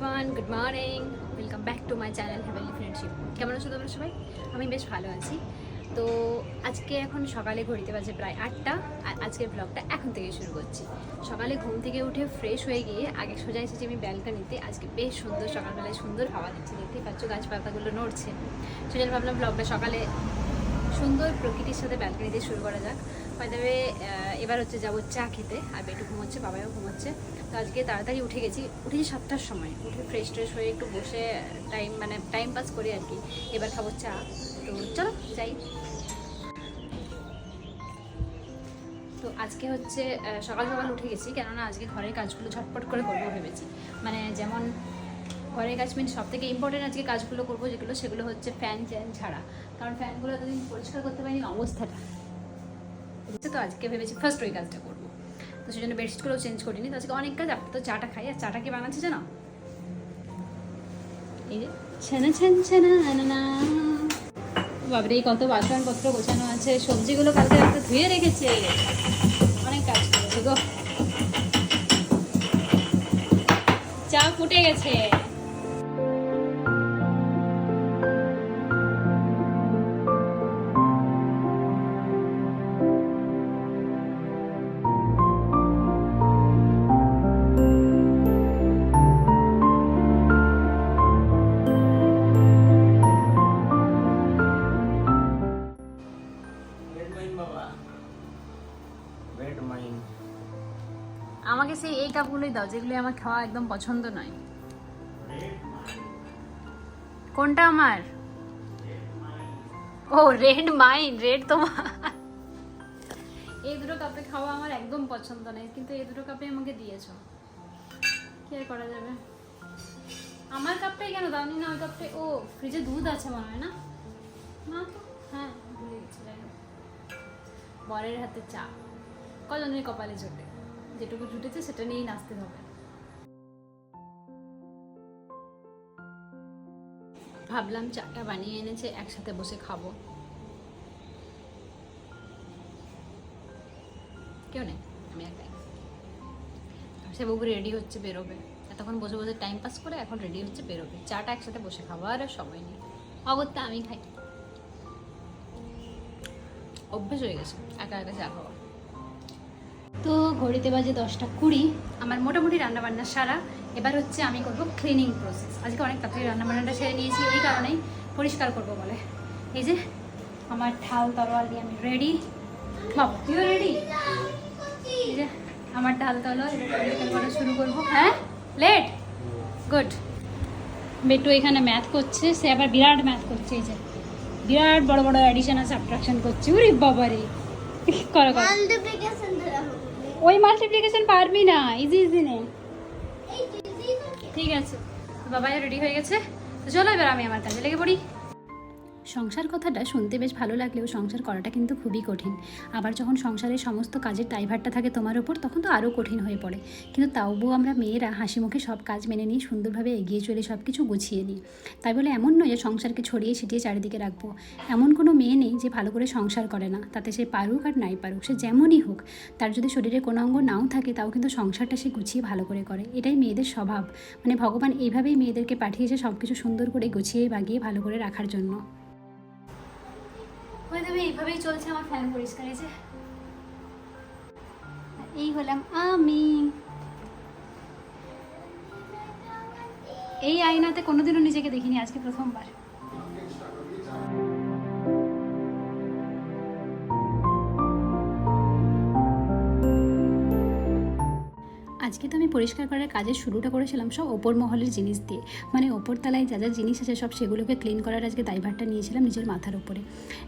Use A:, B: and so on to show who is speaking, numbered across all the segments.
A: Everyone good morning welcome back to my channel Haveli friendship কেমন আছো তোমরা সবাই? আমি বেশ ভালো আছি। তো আজকে এখন সকালে ঘড়িতে বাজে প্রায় আটটা। আর আজকের ব্লগটা এখন থেকে শুরু করছি। সকালে ঘুম থেকে উঠে ফ্রেশ হয়ে গিয়ে আগে সোজা এসেছি আমি ব্যালকানিতে। আজকে বেশ সুন্দর, সকালবেলায় সুন্দর হাওয়া দিচ্ছে। দেখতেই পাচ্ছ গাছপাতাগুলো নড়ছে। সেজন্য ভাবলাম ব্লগটা সকালে সুন্দর প্রকৃতির সাথে ব্যালকানিতে শুরু করা যাক। বাইদাবে এবার হচ্ছে যাব চা খেতে। আর বেটু ঘুমোচ্ছে বাবাও ঘুমোচ্ছে। তো আজকে তাড়াতাড়ি উঠে গেছি। উঠেছি সাতটার সময়। উঠে ফ্রেশ ট্রেশ হয়ে একটু বসে টাইম মানে টাইম পাস করি আর কি। এবার খাব চা। তো চলো, যাই। তো আজকে হচ্ছে সকাল সকাল উঠে গেছি। কেননা আজকে ঘরের কাজগুলো ঝটপট করে করব ভেবেছি। মানে যেমন ঘরের কাজ মিন সব থেকে ইম্পর্টেন্ট আজকে কাজগুলো করব, যেগুলো সেগুলো হচ্ছে ফ্যান চ্যান ছাড়া। কারণ ফ্যানগুলো এতদিন পরিষ্কার করতে পারিনি, অবস্থাটা। তো আজকে ভেবেছি ফার্স্ট ওই কাজটা করব। তো সেই জন্য বেডশিটগুলো চেঞ্জ করিনি। তো আজকে অনেক কাজ, আপনি তো চাটা খাই, আর চাটা কি বানাচ্ছে জানো? বাবরে এই কত বাসনপত্র গোছানো আছে, সবজিগুলো কালকে ধুয়ে রেখেছে। অনেক কাজ করেছে গো। চা ফুটে গেছে।
B: রেড মাইন
A: আমাকে সেই এই কাপগুলোই দাও, যেগুলো আমার খাওয়া একদম পছন্দ নয়। কোনটা আমার? ও, রেড মাইন রেড তোমার। এই দুটো কাপে খাওয়া আমার একদম পছন্দ নয়, কিন্তু এই দুটো কাপে আমাকে দিয়েছ। কি আর করা যাবে? আমার কাপটাই কেন দাওনি না? ওই কাপটাই, ও ফ্রিজে দুধ আছে মনে হয় না? না তো? হ্যাঁ ভুলে গেছি বরের হাতে চা। কজনের কপালে জোটে। যেটুকু জুটেছে সেটা নিয়েই নাচতে হবে। ভাবলাম চাটা বানিয়ে এনেছে, একসাথে বসে খাব। কেউ নেই, আমি একাই। সে বাবু রেডি হচ্ছে বেরোবে। এতক্ষণ বসে বসে টাইম পাস করে এখন রেডি হচ্ছে বেরোবে। চাটা একসাথে বসে খাব আর সময় নেই। অগত্যা আমি খাই। অভ্যেস হয়ে গেছে, একা একা চা তো ঘড়িতে বাজে দশটা কুড়ি, আমার মোটামুটি রান্নাবান্না সারা। এবার হচ্ছে আমি করব ক্লিনিং প্রসেস আজকে অনেক তাড়াতাড়ি রান্নাবান্নাটা সেরে নিয়েছি, এই কারণেই পরিষ্কার করব বলে। এই যে, আমার ঠাল তরোয়াল দিয়ে আমি রেডি বাবা, তুইও রেডি এই যে, আমার ঢাল এবার করা শুরু করব। হ্যাঁ? লেট গুড বেটু এখানে ম্যাথ করছে, সে আবার বিরাট ম্যাথ করছে, এই যে। বিরাট বড় বড় অ্যাডিশন আছে সাবট্রাকশন করছে। উরি বাবারে। করো করো। ওই মাল্টিপ্লিকেশন পারবি না ইজি ইজি নে। ঠিক আছে বাবা রেডি হয়ে গেছে। তো চলো এবার আমি আমার কাজে লেগে পড়ি। সংসার কথাটা শুনতে বেশ ভালো লাগলেও সংসার করাটা কিন্তু খুবই কঠিন। আবার যখন সংসারের সমস্ত কাজের দায়ভারটা থাকে তোমার ওপর তখন তো আরও কঠিন হয়ে পড়ে। কিন্তু তাও আমরা মেয়েরা হাসি মুখে সব কাজ মেনে নিয়ে সুন্দরভাবে এগিয়ে চলে সব কিছু গুছিয়ে নিই। তাই বলে এমন নয় যে সংসারকে ছড়িয়ে ছিটিয়ে চারিদিকে রাখব। এমন কোনো মেয়ে নেই যে ভালো করে সংসার করে না। তাতে সে পারুক আর নাই পারুক, সে যেমনই হোক, তার যদি শরীরে কোনো অঙ্গ নাও থাকে, তাও কিন্তু সংসারটা সে গুছিয়ে ভালো করে করে। এটাই মেয়েদের স্বভাব। মানে ভগবান এইভাবেই মেয়েদেরকে পাঠিয়েছে সব কিছু সুন্দর করে গুছিয়ে বাগিয়ে ভালো করে রাখার জন্য। ওই তবে এইভাবেই চলছে আমার ফ্যান পরিষ্কার হয়েছে এই হলাম আমি। এই আয়নাতে কোনোদিনও নিজেকে দেখিনি, আজকে প্রথমবার। আজকে তো আমি পরিষ্কার করার কাজের শুরুটা করেছিলাম সব ওপর মহলের জিনিস দিয়ে। মানে ওপর তলায় যা যা জিনিস আছে সব সেগুলোকে ক্লিন করার আজকে দায়ভারটা নিয়েছিলাম নিজের মাথার উপরে।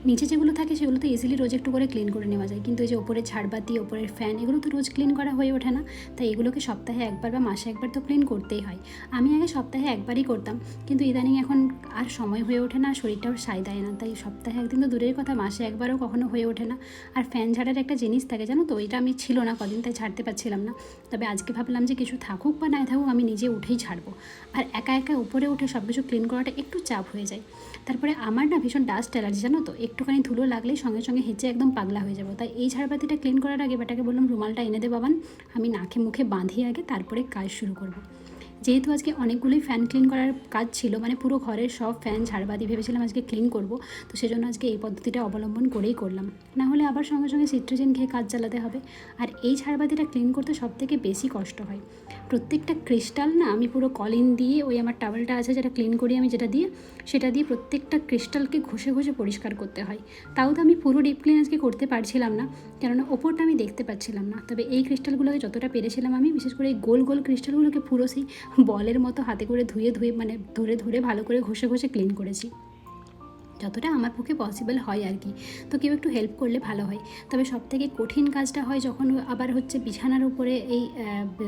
A: নিচে যেগুলো থাকে সেগুলো তো ইজিলি রোজ একটু করে ক্লিন করে নেওয়া যায়। কিন্তু এই যে ওপরের ঝাড়বাতি ওপরের ফ্যান এগুলো তো রোজ ক্লিন করা হয়ে ওঠে না। তাই এগুলোকে সপ্তাহে একবার বা মাসে একবার তো ক্লিন করতেই হয়। আমি আগে সপ্তাহে একবারই করতাম। কিন্তু ইদানিং এখন আর সময় হয়ে ওঠে না শরীরটাও সাই দেয় না। তাই সপ্তাহে একদিন তো দূরের কথা, মাসে একবারও কখনো হয়ে ওঠে না। আর ফ্যান ঝাড়ার একটা জিনিস থাকে জানো তো? ওইটা আমি ছিল না কদিন, তাই ছাড়তে পারছিলাম না। তবে আজকে ভাবলাম যে কিছু থাকুক বা নাই থাকুক আমি নিজে উঠেই ছাড়বো। আর একা একা উপরে উঠে সব কিছু ক্লিন করাটা একটু চাপ হয়ে যায়। তারপরে আমার না ভীষণ ডাস্ট অ্যালার্জি জানো তো? একটুখানি ধুলো লাগলেই সঙ্গে সঙ্গে হেঁচে একদম পাগলা হয়ে যাব। তাই এই ঝাড়বাতিটা ক্লিন করার আগে বেটাকে বললাম, রুমালটা এনে দে বাবান, আমি নাকে মুখে বাঁধিয়ে আগে তারপরে কাজ শুরু করব। যেহেতু আজকে অনেকগুলোই ফ্যান ক্লিন করার কাজ ছিল মানে পুরো ঘরের সব ফ্যান ঝাড়বাদি ভেবেছিলাম আজকে ক্লিন করব, তো সেজন্য আজকে এই পদ্ধতিটা অবলম্বন করেই করলাম। না হলে আবার সঙ্গে সঙ্গে সিট্রোজেন খেয়ে কাজ চালাতে হবে। আর এই ঝাড়বাতিটা ক্লিন করতে সব থেকে বেশি কষ্ট হয়। প্রত্যেকটা ক্রিস্টাল না আমি পুরো কলিন দিয়ে ওই আমার টাওয়েলটা আছে যেটা ক্লিন করি আমি যেটা দিয়ে, সেটা দিয়ে প্রত্যেকটা ক্রিস্টালকে ঘষে ঘষে পরিষ্কার করতে হয়। তাও তো আমি পুরো ডিপ ক্লিন আজকে করতে পারছিলাম না, কেননা ওপরটা আমি দেখতে পাচ্ছিলাম না। তবে এই ক্রিস্টালগুলোকে যতটা পেরেছিলাম আমি, বিশেষ করে এই গোল গোল ক্রিস্টালগুলোকে পুরো সেই বলের মতো হাতে করে ধুয়ে ধুয়ে মানে ধরে ধরে ভালো করে ঘষে ঘষে ক্লিন করেছি। যতটা আমার পক্ষে পসিবল হয় আর কি। তো কেউ একটু হেল্প করলে ভালো হয়। তবে সব থেকে কঠিন কাজটা হয় যখন আবার হচ্ছে বিছানার উপরে এই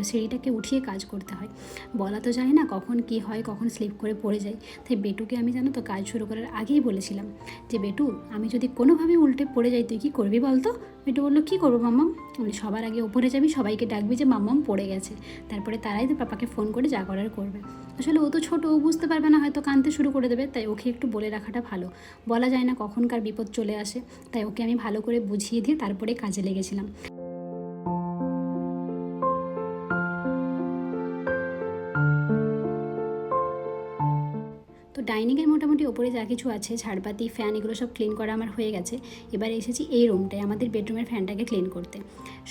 A: সিঁড়িটাকে উঠিয়ে কাজ করতে হয়। বলা তো যায় না কখন কি হয়, কখন স্লিপ করে পড়ে যায়। তাই বেটুকে আমি জানো তো কাজ শুরু করার আগেই বলেছিলাম যে, বেটু, আমি যদি কোনোভাবে উল্টে পড়ে যাই, তুই কী করবি বলতো? বেটু বলল, কী করব মাম্মাম? আমি সবার আগে ওপরে যাবি, সবাইকে ডাকবি যে মাম্মাম পড়ে গেছে। তারপরে তারাই তো পাপাকে ফোন করে যা করার করবে। আসলে ও তো ছোটো, ও বুঝতে পারবে না হয়তো কাঁদতে শুরু করে দেবে, তাই ওকে একটু বলে রাখাটা ভালো। বলা যায় না কখনকার বিপদ চলে আসে, তাই ওকে আমি ভালো করে বুঝিয়ে দিয়ে তারপরে কাজে লেগেছিলাম। ডাইনিংয়ের মোটামুটি ওপরে যা কিছু আছে ঝাড়বাতি ফ্যান, এগুলো সব ক্লিন করা আমার হয়ে গেছে। এবার এসেছি এই রুমটায় আমাদের বেডরুমের ফ্যানটাকে ক্লিন করতে।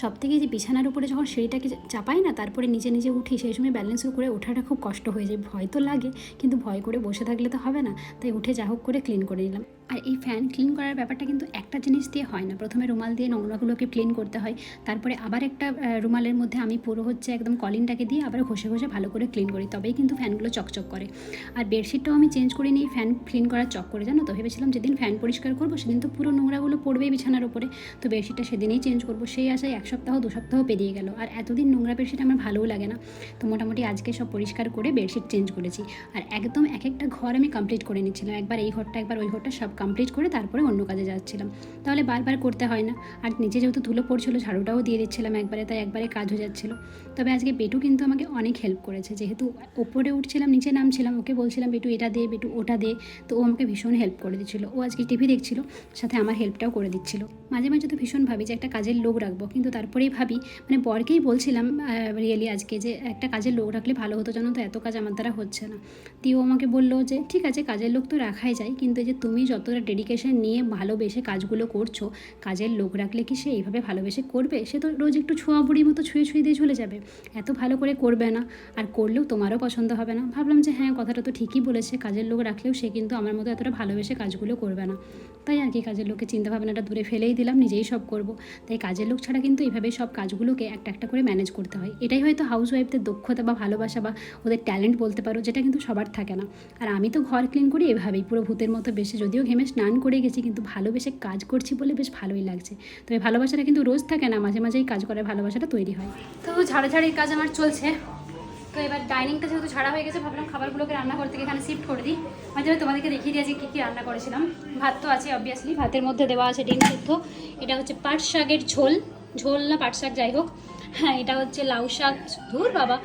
A: সব থেকে যে বিছানার উপরে যখন সিঁড়িটাকে চাপাই না, তারপরে নিজে নিজে উঠি, সেই সময় ব্যালেন্স করে ওঠাটা খুব কষ্ট হয়ে যায়। ভয় তো লাগে, কিন্তু ভয় করে বসে থাকলে তো হবে না। তাই উঠে যা হোক করে ক্লিন করে নিলাম। আর এই ফ্যান ক্লিন করার ব্যাপারটা কিন্তু একটা জিনিস দিয়ে হয় না। প্রথমে রুমাল দিয়ে নোংরাগুলোকে ক্লিন করতে হয়, তারপরে আবার একটা রুমালের মধ্যে আমি পুরো হচ্ছে একদম কলিনটাকে দিয়ে আবার ঘষে ঘষে ভালো করে ক্লিন করি, তবেই কিন্তু ফ্যানগুলো চকচক করে। আর বেডশিটটাও আমি চেঞ্জ করে নিই ফ্যান ক্লিন করার চক করে, জানো তো? ভেবেছিলাম যেদিন ফ্যান পরিষ্কার করব সেদিন তো পুরো নোংরাগুলো পড়বেই বিছানার উপরে। তো বেডশিটটা সেদিনেই চেঞ্জ করব। সেই আশায় এক সপ্তাহ, দু সপ্তাহ পেরিয়ে গেল। আর এতদিন নোংরা বেডশিট আমার ভালোও লাগে না। তো মোটামুটি আজকে সব পরিষ্কার করে বেডশিট চেঞ্জ করেছি। আর একদম এক একটা ঘর আমি কমপ্লিট করে নিচ্ছিলাম। একবার এই ঘরটা, একবার ওই ঘরটা, সব কমপ্লিট করে তারপরে অন্য কাজে যাচ্ছিলাম। তাহলে বারবার করতে হয় না। আর নিচে যেহেতু ধুলো পড়ছিল, ঝাড়ুটাও দিয়ে দিচ্ছিলাম একবারে, তাই একবারে কাজ হয়ে যাচ্ছিল। তবে আজকে বেটু কিন্তু আমাকে অনেক হেল্প করেছে। যেহেতু ওপরে উঠছিলাম, নিচে নামছিলাম, ওকে বলছিলাম, বেটু, এটা দে, বেটু, ওটা দে। তো ও আমাকে ভীষণ হেল্প করে দিচ্ছিল। ও আজকে টিভি দেখছিল, সাথে আমার হেল্পটাও করে দিচ্ছিল। মাঝে মাঝে তো ভীষণ ভাবি যে একটা কাজের লোক রাখব। কিন্তু তারপরেই ভাবি মানে বরকেই বলছিলাম রিয়েলি আজকে যে একটা কাজের লোক রাখলে ভালো হতো জানো তো, এত কাজ আমার দ্বারা হচ্ছে না। দিয়ে ও আমাকে বলল যে, ঠিক আছে, কাজের লোক তো রাখাই যায়, কিন্তু যে তুমি যতটা ডেডিকেশন নিয়ে ভালোবেসে কাজগুলো করছ? কাজের লোক রাখলে কি সে এইভাবে ভালোবেসে করবে? সে তো রোজ একটু ছোঁয়া বুড়ির মতো ছুঁয়ে ছুঁয়ে দিয়ে চলে যাবে। এত ভালো করে করবে না। আর করলেও তোমারও পছন্দ হবে না। ভাবলাম যে হ্যাঁ কথাটা তো ঠিকই বলেছে। কাজের লোক রাখলেও সে কিন্তু আমার মতো এতটা ভালোবেসে কাজগুলো করবে না। তাই আর কি কাজের লোকের চিন্তাভাবনাটা দূরে ফেলেই দিলাম, নিজেই সব করব। তাই কাজের লোক ছাড়া কিন্তু এইভাবে সব কাজগুলোকে একটা একটা করে ম্যানেজ করতে হয়। এটাই হয়তো হাউস ওয়াইফদের দক্ষতা বা ভালোবাসা বা ওদের ট্যালেন্ট বলতে পারো, যেটা কিন্তু সবার থাকে না। আর আমি তো ঘর ক্লিন করি এভাবেই, পুরো ভূতের মতো বেশি, যদিও ঘেমে স্নান করে গেছি, কিন্তু ভালোবেসে কাজ করছি বলে বেশ ভালোই লাগছে। তবে ভালোবাসাটা কিন্তু রোজ থাকে না, মাঝে মাঝেই কাজ করার ভালোবাসাটা তৈরি হয়। তো ঝাড়াঝাড়ির কাজ আমার চলছে। তো এবার ডাইনিংটা যেহেতু ছাড়া হয়ে গেছে, ভাবলাম খাবারগুলোকে রান্না করতে এখানে শিফট করে দিই। মাঝে মাঝে তোমাদেরকে দেখিয়ে দিয়েছি কী কী রান্না করেছিলাম। ভাত তো আছে অবভিয়াসলি ভাতের মধ্যে দেওয়া আছে ডিম সিদ্ধ, এটা হচ্ছে পাট শাকের ঝোল। ঝোল না, পাট শাক যাই হোক। হ্যাঁ এটা হচ্ছে লাউ শাক। ধুর বাবা!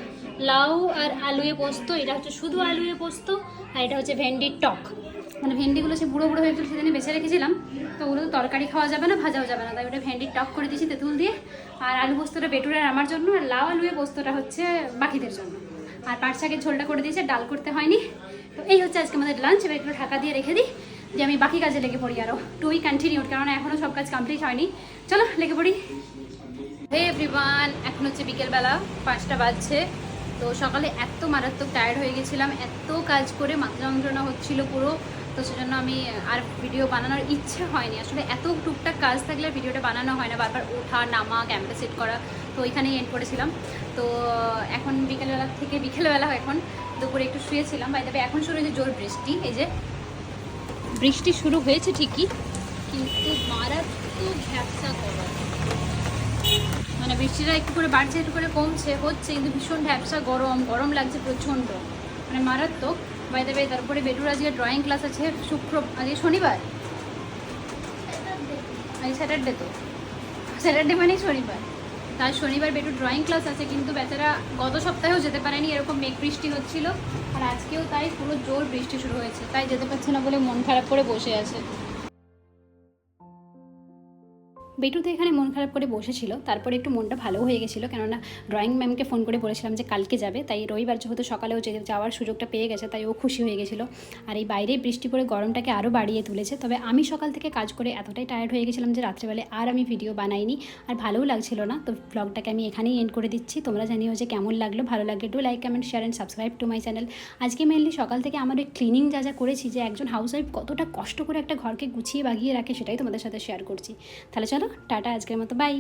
A: লাউ আর আলুয়ে পোস্ত, এটা হচ্ছে শুধু আলুয়ে পোস্ত, আর এটা হচ্ছে ভেন্ডির টক। মানে ভেন্ডিগুলো সে বুড়ো বুড়ো হয়ে সেদিনে বেছে রেখেছিলাম। তো ওগুলো তো তরকারি খাওয়া যাবে না, ভাজাও যাবে না। তাই ওটা ভেন্ডির টক করে দিয়েছি তেঁতুল দিয়ে। আর আলু পোস্তটা বেটুরের আমার জন্য, আর লাউ আলুয়ে পোস্তটা হচ্ছে বাকিদের জন্য। আর পাট শাকের ঝোলটা করে দিয়েছে ডাল করতে হয়নি। তো এই হচ্ছে আজকে আমাদের লাঞ্চ এবার একটু ঢাকা দিয়ে রেখে দিই, যে আমি বাকি কাজে লেগে পড়ি আরও টু উই কন্টিনিউড কারণ এখনও সব কাজ কমপ্লিট হয়নি। চলো, লেগে পড়ি। হে এভরিওয়ান এখন হচ্ছে বিকেলবেলা, পাঁচটা বাজছে। তো সকালে এত মারাত্মক টায়ার্ড হয়ে গেছিলাম, এত কাজ করে মাথা যন্ত্রণা হচ্ছিল পুরো। তো সেজন্য আমি আর ভিডিও বানানোর ইচ্ছে হয়নি। আসলে এত টুকটাক কাজ থাকলে ভিডিওটা বানানো হয় না। বারবার ওঠা, নামা ক্যামেরা সেট করা, তো ওইখানেই এন্ড করেছিলাম। তো এখন বিকেলবেলা থেকে বিকেলবেলা এখন দুপুরে একটু শুয়েছিলাম। বাই তবে এখন শুরু হয়েছে জোর বৃষ্টি, এই যে বৃষ্টি শুরু হয়েছে ঠিকই, কিন্তু মারাত্মক ভ্যাবসা করা মানে বৃষ্টিটা একটু করে বাড়ছে, একটু করে কমছে, হচ্ছে, কিন্তু ভীষণ ভ্যাবসা গরম গরম লাগছে প্রচণ্ড। মানে মারাত্মক। বাই দেবে তারপরে বেটুর আজকে ড্রয়িং ক্লাস আছে, শুক্র, আজকে শনিবার? আজকে স্যাটারডে তো। স্যাটারডে মানেই শনিবার। তার শনিবার বেটুর ড্রয়িং ক্লাস আছে, কিন্তু বেচারা গত সপ্তাহেও যেতে পারেনি, এরকম মেঘ বৃষ্টি হচ্ছিল। আর আজকেও তাই পুরো জোর বৃষ্টি শুরু হয়েছে। তাই যেতে পারছে না বলে মন খারাপ করে বসে আছে। বেটু তো এখানে মন খারাপ করে বসেছিল, তারপরে একটু মনটা ভালো হয়ে গেছিল, কেননা ড্রয়িং ম্যামকে ফোন করে বলেছিলাম যে কালকে যাবে, তাই রবিবার যেহেতু সকালেও যে যাওয়ার সুযোগটা পেয়ে গেছে, তাই ও খুশি হয়ে গেছিল। আর এই বাইরে বৃষ্টি পড়ে গরমটাকে আরও বাড়িয়ে তুলেছে, তবে আমি সকাল থেকে কাজ করে এতটাই টায়ার্ড হয়ে গেছিলাম যে রাত্রেবেলায় আর আমি ভিডিও বানাইনি, আর ভালোও লাগছিল না। তো ব্লগটাকে আমি এখানেই এন্ড করে দিচ্ছি। তোমরা জানিও যে কেমন লাগল, ভালো লাগলে do like comment share and subscribe to my channel আজকে মেনলি সকাল থেকে আমার ওই ক্লিনিং যা যা করেছি, যে একজন হাউসওয়াইফ কতটা কষ্ট করে একটা ঘরকে গুছিয়ে বাগিয়ে রাখে, সেটাই তোমাদের সাথে শেয়ার করছি। তাহলে চলো টাটা আজকের মতো বাই